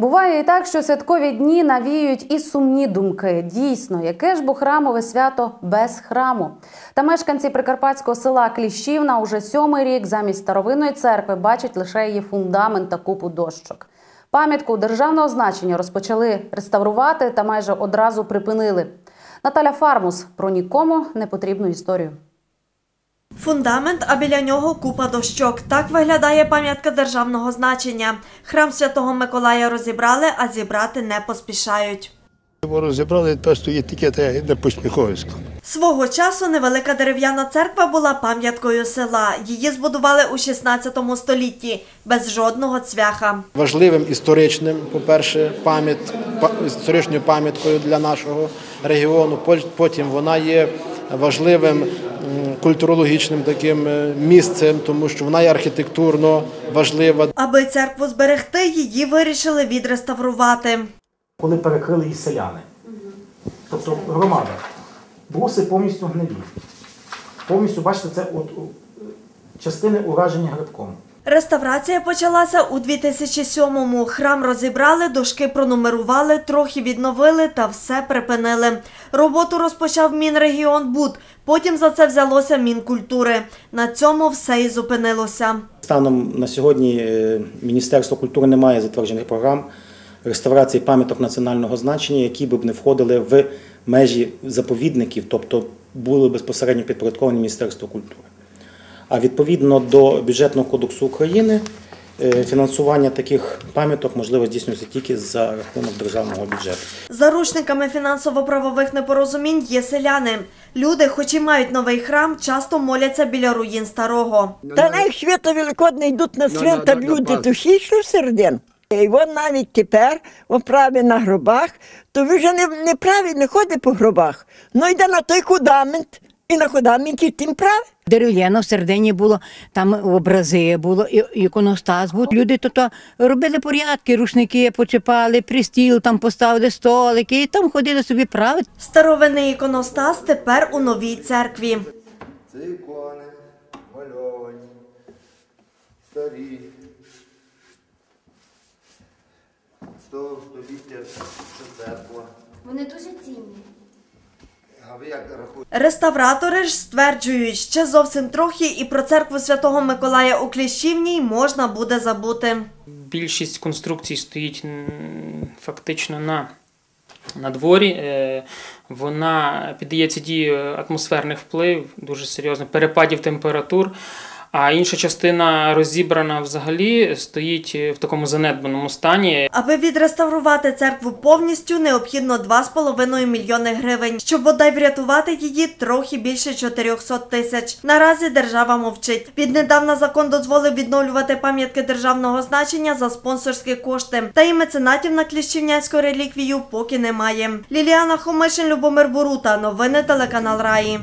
Буває і так, що святкові дні навіюють і сумні думки. Дійсно, яке ж бо храмове свято без храму? Та мешканці прикарпатського села Кліщівна уже сьомий рік замість старовинної церкви бачать лише її фундамент та купу дощок. Пам'ятку державного значення розпочали реставрувати та майже одразу припинили. Наталя Фармус про нікому не потрібну історію. Фундамент, а біля нього купа дощок. Так виглядає пам'ятка державного значення. Храм Святого Миколая розібрали, а зібрати не поспішають. Його розібрали, тепер стоїть тільки те на Посміховську. Свого часу невелика дерев'яна церква була пам'яткою села. Її збудували у 16 столітті без жодного цвяха. важливим історичним, по-перше, пам'ят, історичною пам'яткою для нашого регіону. Потім вона є важливим культурологічним таким е, місцем, тому що вона є архітектурно важлива. Аби церкву зберегти, її вирішили відреставрувати. коли перекрили і селяни. Тобто громада. Бруси повністю гнилі. Повністю, бачите, це от частини уражені грибком. Реставрація почалася у 2007-му. Храм розібрали, дошки пронумерували, трохи відновили та все припинили. Роботу розпочав Мінрегіонбуд. Потім за це взялося Мінкультури. На цьому все і зупинилося. Станом на сьогодні е, Міністерство культури не має затверджених програм реставрації пам'яток національного значення, які б не входили в межі заповідників, тобто були безпосередньо підпорядковані Міністерству культури. А відповідно до бюджетного кодексу України фінансування таких пам'яток можливо здійснюється тільки за рахунок державного бюджету. Заручниками фінансово-правових непорозумінь є селяни. Люди, хоч і мають новий храм, часто моляться біля руїн старого. Та на їх свято великодне йдуть на свята люди, то хішлю серден. І вон навіть тепер он на гробах, то ви вже не, не праві, не ходить по гробах. Ну йде на той худамент, і на худаменті тим праві. Дерев'яно в середині було, там образи було, іконостас був. Люди то, то робили порядки, рушники почепали, пристіл там поставили столики, і там ходили собі правити. Старовинний іконостас тепер у новій церкві. Це ікони мальовані, старі. З того століття що церква. Вони дуже цінні. А ви як рахуєте? Реставратори ж стверджують, ще зовсім трохи і про церкву Святого Миколая у Кліщівній можна буде забути. Більшість конструкцій стоїть фактично на, на дворі. Е, Вона піддається дії атмосферних впливів, дуже серйозно, перепадів температур. А інша частина розібрана взагалі стоїть в такому занедбаному стані. Аби відреставрувати церкву повністю, необхідно 2,5 мільйони гривень. Щоб бодай врятувати її, трохи більше 400 тисяч. Наразі держава мовчить. Віднедавна закон дозволив відновлювати пам'ятки державного значення за спонсорські кошти. Та і меценатів на кліщівняцьку реліквію поки немає. Ліліана Хомишин, Любомир Борута. Новини телеканал Раї.